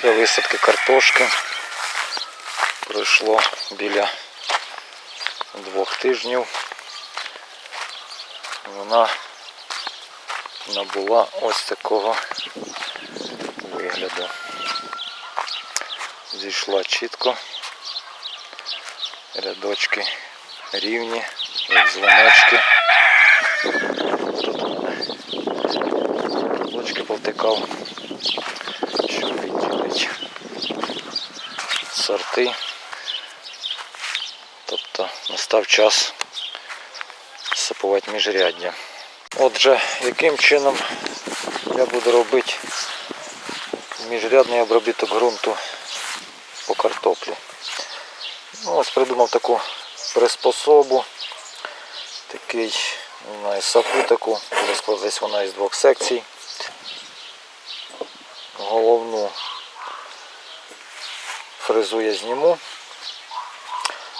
Після висадки картошки пройшло біля двох тижнів. Вона набула ось такого вигляду. Зійшла чітко, рядочки рівні, як дзвоночки. Тут рядочки повтикав, щоб відділити сорти. Тобто настав час сапувати міжряддя. Отже, яким чином я буду робити міжрядний обробіток ґрунту по картоплі. Ну, ось придумав таку приспособу, такий, не сапу таку, буде вона із двох секцій. Головну фрезу я зніму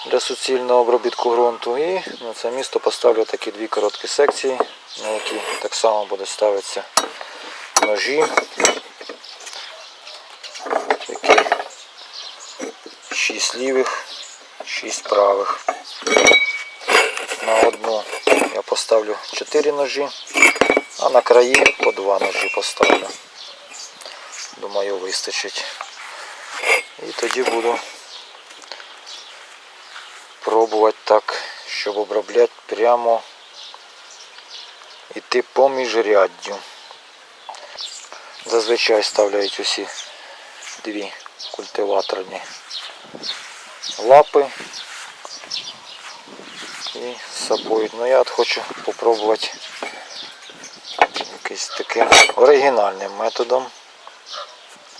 для суцільного обробітку ґрунту і на це місто поставлю такі дві короткі секції, на які так само буде ставитися ножі. Такі 6 лівих, 6 правих. На одну я поставлю 4 ножі, а на краї по 2 ножі поставлю. Думаю, вистачить. І тоді буду пробувати так, щоб обробляти прямо іти по міжряддю. Зазвичай ставляють усі дві культиваторні лапи і сапують. Ну я от хочу попробувати якийсь таким оригінальним методом.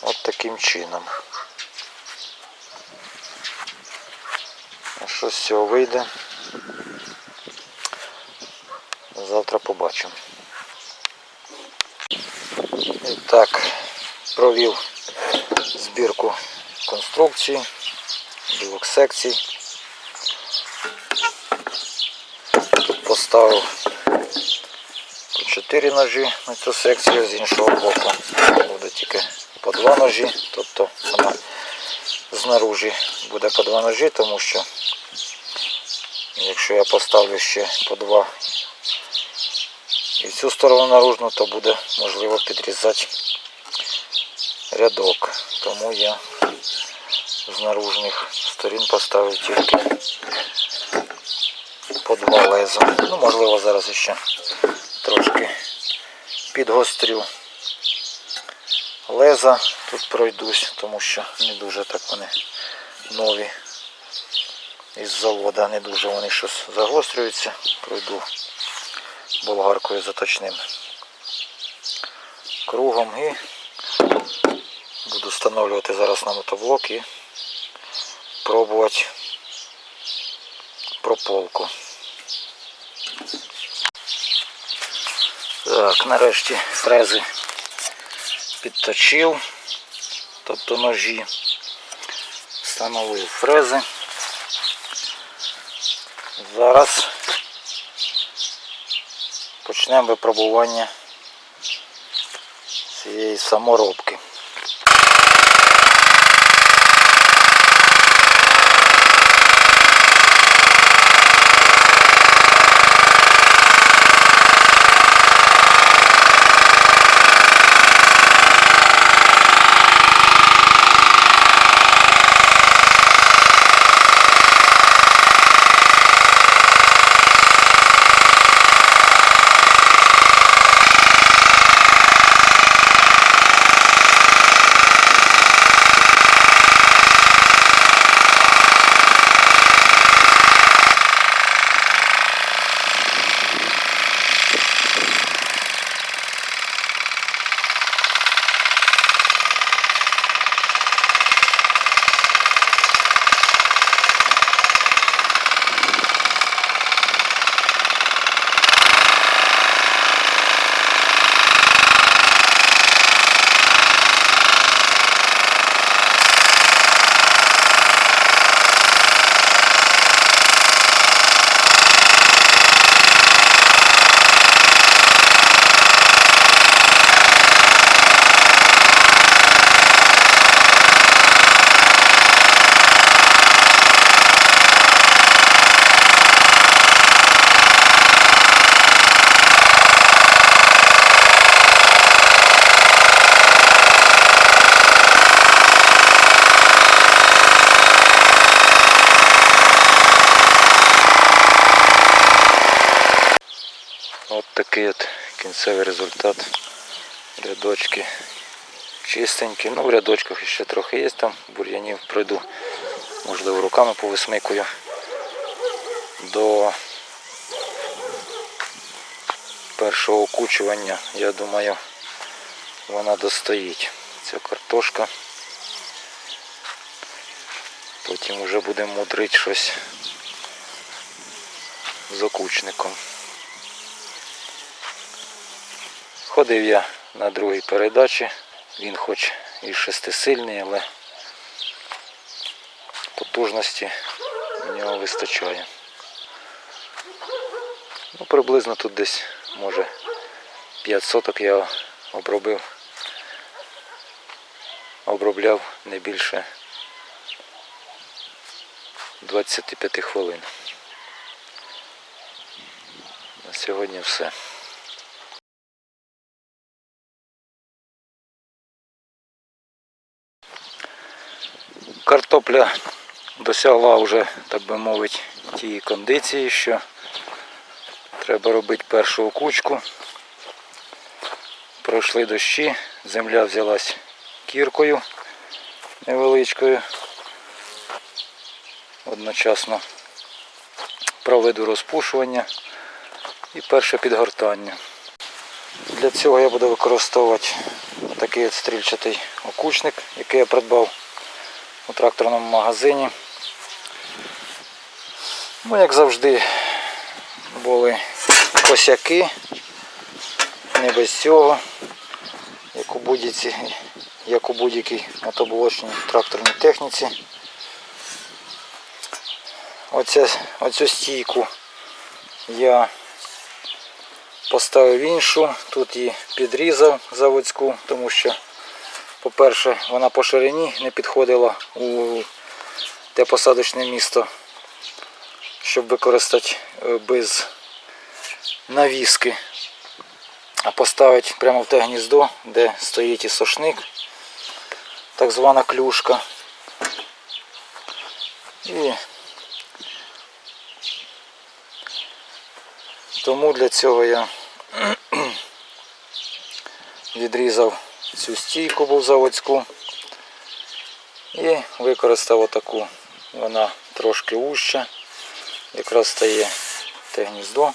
От таким чином. Що з цього вийде? Завтра побачимо. І так, провів збірку конструкції, білок секцій. Поставив по 4 ножі на цю секцію, з іншого боку буде тільки по 2 ножі, тобто вона знаружі буде по 2 ножі, тому що якщо я поставлю ще по 2 і цю сторону наружну, то буде можливо підрізати рядок. Тому я з наружних сторін поставив тільки по два леза. Ну, можливо, зараз ще трошки підгострю леза тут пройдусь, тому що не дуже так вони нові із завода, не дуже вони щось загострюються. Пройду болгаркою заточним кругом і буду встановлювати зараз на мотоблок і пробувати прополку. Так, нарешті фрези підточив, тобто ножі, встановив фрези. Зараз почнемо випробування цієї саморобки. Кінцевий результат. Рядочки чистенькі. Ну в рядочках ще трохи є там бур'янів пройду. Можливо руками повисмикую. До першого окучування, я думаю, вона достоїть. Ця картошка. Потім вже будемо мудрити щось з окучником. Ходив я на другій передачі. Він хоч і шестисильний, але потужності в нього вистачає. Ну, приблизно тут десь, може, 5 соток я обробив. Обробляв не більше 25 хвилин. На сьогодні все. Картопля досягла вже, так би мовити, тієї кондиції, що треба робити першу кучку. Пройшли дощі, земля взялась кіркою невеличкою. Одночасно проведу розпушування і перше підгортання. Для цього я буду використовувати такий стрільчатий окучник, який я придбав у тракторному магазині. Ну, як завжди, були косяки, не без цього, як у будь-якій як будь-якій мотоблочній тракторній техніці. Оця, оцю стійку я поставив іншу, тут її підрізав заводську, тому що, по-перше, вона по ширині не підходила у те посадочне місто, щоб використати е, без навіски, а поставити прямо в те гніздо, де стоїть і сошник, так звана клюшка. І тому для цього я відрізав цю стійку був заводську і використав отаку. Вона трошки вужча, якраз стає те гніздо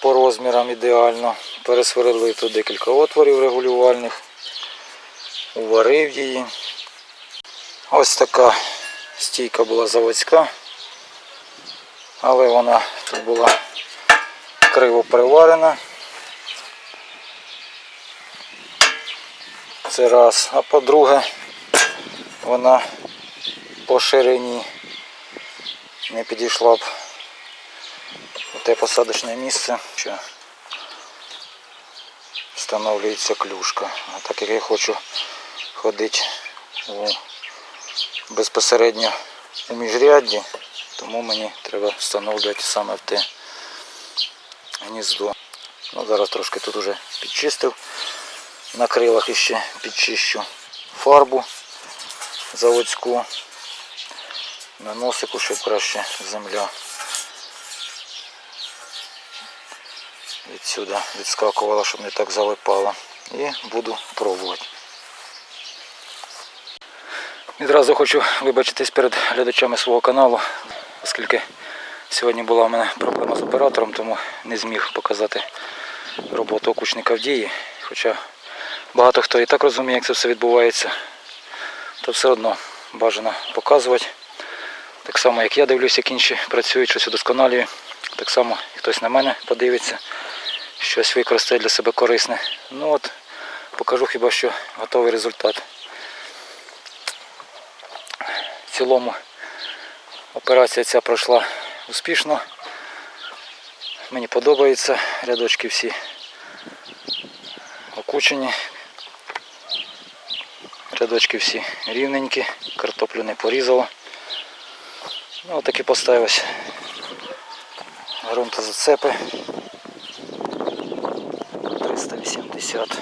по розмірам ідеально. Пересверлив тут декілька отворів регулювальних, уварив її. Ось така стійка була заводська, але вона тут була криво приварена. Це раз. А по-друге, вона по ширині не підійшла б у те посадочне місце, що встановлюється клюшка. А так як я хочу ходити у безпосередньо у міжрядді, тому мені треба встановлювати саме в те гніздо. Ну, зараз трошки тут уже підчистив. На крилах іще підчищу фарбу заводську. На носику, щоб краще земля відсюди відскакувала, щоб не так залипала. І буду пробувати. Відразу хочу вибачитись перед глядачами свого каналу, оскільки сьогодні була в мене проблема з оператором, тому не зміг показати роботу окучника в дії. Хоча багато хто і так розуміє, як це все відбувається, то все одно бажано показувати. Так само, як я дивлюсь, як інші працюють, щось удосконалюю. Так само хтось на мене подивиться, щось використає для себе корисне. Ну от, покажу хіба що готовий результат. В цілому операція ця пройшла успішно. Мені подобається, рядочки всі окучені. Рядочки всі рівненькі, картоплю не порізало. Ну, отакі поставилось ґрунтозацепи 380.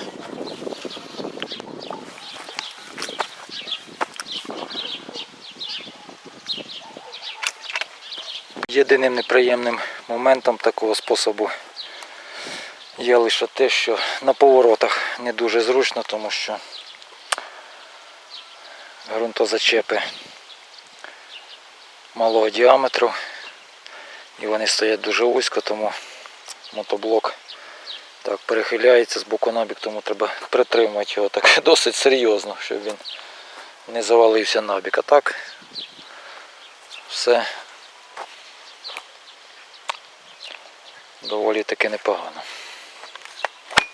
Єдиним неприємним моментом такого способу Є лише те, що на поворотах не дуже зручно, тому що ґрунтозачепи малого діаметру і вони стоять дуже вузько, тому мотоблок так перехиляється з боку на бік, тому треба притримувати його так досить серйозно, щоб він не завалився на бік. А так все доволі таки непогано.